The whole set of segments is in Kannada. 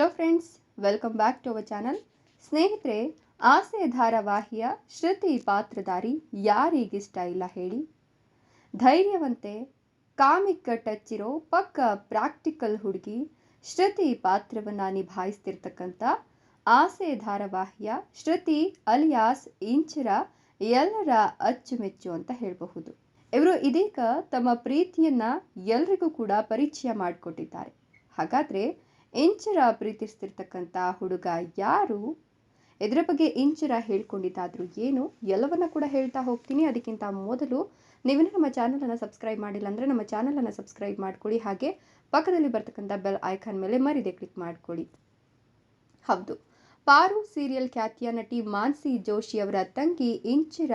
Hello friends welcome back to our channel ಸ್ನೇಹಿತರೆ ಆಸೆ ಧಾರಾವಾಹಿಯ ಶ್ರುತಿ ಪಾತ್ರಧಾರಿ ಯಾರಿಗಿಷ್ಟ ಇಲ್ಲ ಹೇಳಿ? ಧೈರ್ಯವಂತೆ ಕಾಮಿಕ್ ಟಚ್ ಇರೋ ಪಕ್ಕ ಪ್ರಾಕ್ಟಿಕಲ್ ಹುಡುಗಿ ಶ್ರುತಿ ಪಾತ್ರವನ್ನು ನಿಭಾಯಿಸ್ತಿರ್ತಕ್ಕಂಥ ಆಸೆ ಧಾರಾವಾಹಿಯ ಶ್ರುತಿ ಅಲಿಯಾಸ್ ಇಂಚರ ಎಲ್ಲರ ಅಚ್ಚುಮೆಚ್ಚು ಅಂತ ಹೇಳಬಹುದು. ಇವರು ಇದೀಗ ತಮ್ಮ ಪ್ರೀತಿಯನ್ನ ಎಲ್ರಿಗೂ ಕೂಡ ಪರಿಚಯ ಮಾಡಿಕೊಟ್ಟಿದ್ದಾರೆ. ಹಾಗಾದ್ರೆ ಇಂಚರ ಪ್ರೀತಿಸ್ತಿರ್ತಕ್ಕಂಥ ಹುಡುಗ ಯಾರು? ಇದರ ಬಗ್ಗೆ ಇಂಚರ ಹೇಳ್ಕೊಂಡಿದ್ದಾದರೂ ಏನು? ಎಲ್ಲವನ್ನ ಕೂಡ ಹೇಳ್ತಾ ಹೋಗ್ತೀನಿ. ಅದಕ್ಕಿಂತ ಮೊದಲು ನೀವೇನು ನಮ್ಮ ಚಾನಲನ್ನು ಸಬ್ಸ್ಕ್ರೈಬ್ ಮಾಡಿಲ್ಲ ಅಂದರೆ ನಮ್ಮ ಚಾನಲನ್ನು ಸಬ್ಸ್ಕ್ರೈಬ್ ಮಾಡ್ಕೊಳ್ಳಿ. ಹಾಗೆ ಪಕ್ಕದಲ್ಲಿ ಬರ್ತಕ್ಕಂಥ ಬೆಲ್ ಐಕಾನ್ ಮೇಲೆ ಮರಿದೆ ಕ್ಲಿಕ್ ಮಾಡ್ಕೊಳ್ಳಿ. ಹೌದು. ಪಾರು ಸೀರಿಯಲ್ ಖ್ಯಾತಿಯ ನಟಿ ಮಾನ್ಸಿ ಜೋಶಿ ಅವರ ತಂಗಿ ಇಂಚಿರ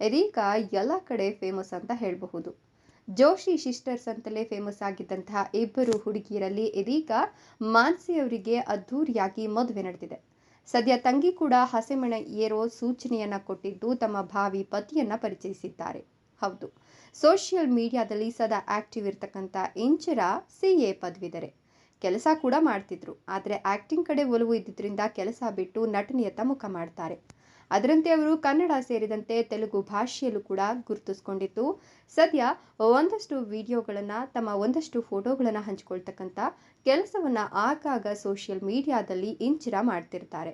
ಇದೀಗ ಎಲ್ಲ ಕಡೆ ಫೇಮಸ್ ಅಂತ ಹೇಳಬಹುದು. ಜೋಶಿ ಸಿಸ್ಟರ್ಸ್ ಅಂತಲೇ ಫೇಮಸ್ ಆಗಿದ್ದಂತಹ ಇಬ್ಬರು ಹುಡುಗಿಯರಲ್ಲಿ ಇದೀಗ ಮಾನ್ಸಿ ಅವರಿಗೆ ಅದ್ಧೂರಿಯಾಗಿ ಮದುವೆ ನಡೆದಿದೆ. ಸದ್ಯ ತಂಗಿ ಕೂಡ ಹಸೆಮಣೆ ಏರೋ ಸೂಚನೆಯನ್ನ ಕೊಟ್ಟಿದ್ದು ತಮ್ಮ ಭಾವಿ ಪತಿಯನ್ನ ಪರಿಚಯಿಸಿದ್ದಾರೆ. ಹೌದು ಸೋಷಿಯಲ್ ಮೀಡಿಯಾದಲ್ಲಿ ಸದಾ ಆಕ್ಟಿವ್ ಇರ್ತಕ್ಕಂಥ ಇಂಚರ ಸಿ ಎ ಪದವಿದರೆ ಕೆಲಸ ಕೂಡ ಮಾಡ್ತಿದ್ರು, ಆದರೆ ಆಕ್ಟಿಂಗ್ ಕಡೆ ಒಲವು ಇದ್ದಿದ್ದರಿಂದ ಕೆಲಸ ಬಿಟ್ಟು ನಟನೆಯತ್ತ ಮುಖ ಮಾಡ್ತಾರೆ. ಅದರಂತೆ ಅವರು ಕನ್ನಡ ಸೇರಿದಂತೆ ತೆಲುಗು ಭಾಷೆಯಲ್ಲೂ ಕೂಡ ಗುರುತಿಸ್ಕೊಂಡಿತ್ತು ಸದ್ಯ ಒಂದಷ್ಟು ವಿಡಿಯೋಗಳನ್ನು ತಮ್ಮ ಒಂದಷ್ಟು ಫೋಟೋಗಳನ್ನು ಹಂಚಿಕೊಳ್ತಕ್ಕಂಥ ಕೆಲಸವನ್ನು ಆಗಾಗ ಸೋಷಿಯಲ್ ಮೀಡಿಯಾದಲ್ಲಿ ಇಂಚಿರ ಮಾಡ್ತಿರ್ತಾರೆ.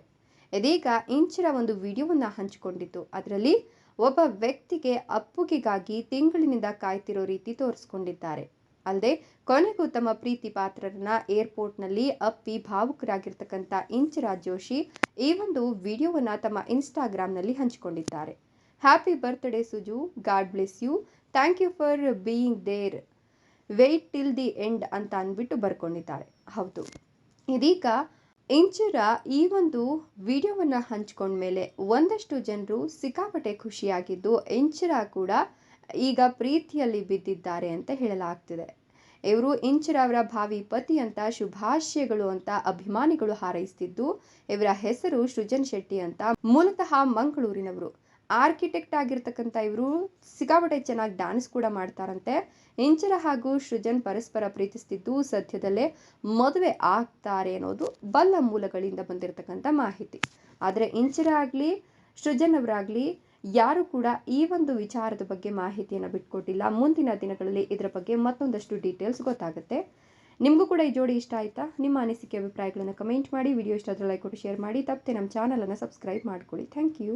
ಇದೀಗ ಇಂಚಿರ ಒಂದು ವಿಡಿಯೋವನ್ನು ಹಂಚಿಕೊಂಡಿತ್ತು ಅದರಲ್ಲಿ ಒಬ್ಬ ವ್ಯಕ್ತಿಗೆ ಅಪ್ಪುಗೆಗಾಗಿ ತಿಂಗಳಿನಿಂದ ಕಾಯ್ತಿರೋ ರೀತಿ ತೋರಿಸ್ಕೊಂಡಿದ್ದಾರೆ. ಅಲ್ಲದೆ ಕೊನೆಗೂ ತಮ್ಮ ಪ್ರೀತಿ ಪಾತ್ರರನ್ನ ಏರ್ಪೋರ್ಟ್ನಲ್ಲಿ ಅಪ್ಪಿ ಭಾವುಕರಾಗಿರ್ತಕ್ಕಂಥ ಇಂಚರಾಜ್ ಜೋಶಿ ಈ ಒಂದು ವಿಡಿಯೋವನ್ನ ತಮ್ಮ ಇನ್ಸ್ಟಾಗ್ರಾಮ್ನಲ್ಲಿ ಹಂಚಿಕೊಂಡಿದ್ದಾರೆ. Happy birthday Suju, god bless you. Thank you for being there. Wait till the end ಅಂತ ಅಂದ್ಬಿಟ್ಟು ಬರ್ಕೊಂಡಿದ್ದಾರೆ. ಹೌದು. ಇದೀಗ ಇಂಚರ ಈ ಒಂದು ವಿಡಿಯೋವನ್ನು ಹಂಚ್ಕೊಂಡ್ಮೇಲೆ ಒಂದಷ್ಟು ಜನರು ಸಿಕ್ಕಾಪಟ್ಟೆ ಖುಷಿಯಾಗಿದ್ದು ಇಂಚರ ಕೂಡ ಈಗ ಪ್ರೀತಿಯಲ್ಲಿ ಬಿದ್ದಿದ್ದಾರೆ ಅಂತ ಹೇಳಲಾಗ್ತಿದೆ. ಇವರು ಇಂಚರ ಅವರ ಭಾವಿ ಪತಿ ಅಂತ ಶುಭಾಶಯಗಳು ಅಂತ ಅಭಿಮಾನಿಗಳು ಹಾರೈಸ್ತಿದ್ದು, ಇವರ ಹೆಸರು ಸೃಜನ್ ಶೆಟ್ಟಿ ಅಂತ ಮೂಲತಃ ಮಂಗಳೂರಿನವರು. ಆರ್ಕಿಟೆಕ್ಟ್ ಆಗಿರ್ತಕ್ಕಂಥ ಇವರು ಸಿಕ್ಕಾಪಟ್ಟೆ ಚೆನ್ನಾಗಿ ಡ್ಯಾನ್ಸ್ ಕೂಡ ಮಾಡ್ತಾರಂತೆ. ಇಂಚರ ಹಾಗೂ ಸೃಜನ್ ಪರಸ್ಪರ ಪ್ರೀತಿಸ್ತಿದ್ದು ಸದ್ಯದಲ್ಲೇ ಮದುವೆ ಆಗ್ತಾರೆ ಅನ್ನೋದು ಬಲ್ಲ ಮೂಲಗಳಿಂದ ಬಂದಿರತಕ್ಕಂಥ ಮಾಹಿತಿ. ಆದರೆ ಇಂಚರ ಆಗಲಿ, ಸೃಜನ್ ಅವರಾಗಲಿ ಯಾರು ಕೂಡ ಈ ಒಂದು ವಿಚಾರದ ಬಗ್ಗೆ ಮಾಹಿತಿಯನ್ನು ಬಿಟ್ಕೊಟ್ಟಿಲ್ಲ. ಮುಂದಿನ ದಿನಗಳಲ್ಲಿ ಇದರ ಬಗ್ಗೆ ಮತ್ತೊಂದಷ್ಟು ಡೀಟೇಲ್ಸ್ ಗೊತ್ತಾಗುತ್ತೆ. ನಿಮಗೂ ಕೂಡ ಈ ಜೋಡಿ ಇಷ್ಟ ಆಯಿತಾ? ನಿಮ್ಮ ಅನಿಸಿಕೆ ಅಭಿಪ್ರಾಯಗಳನ್ನು ಕಮೆಂಟ್ ಮಾಡಿ. ವಿಡಿಯೋ ಇಷ್ಟ ಆದರೆ ಲೈಕ್ ಕೊಟ್ಟು ಶೇರ್ ಮಾಡಿ. ತಪ್ಪದೆ ನಮ್ಮ ಚಾನಲನ್ನು ಸಬ್ಸ್ಕ್ರೈಬ್ ಮಾಡ್ಕೊಳ್ಳಿ. Thank you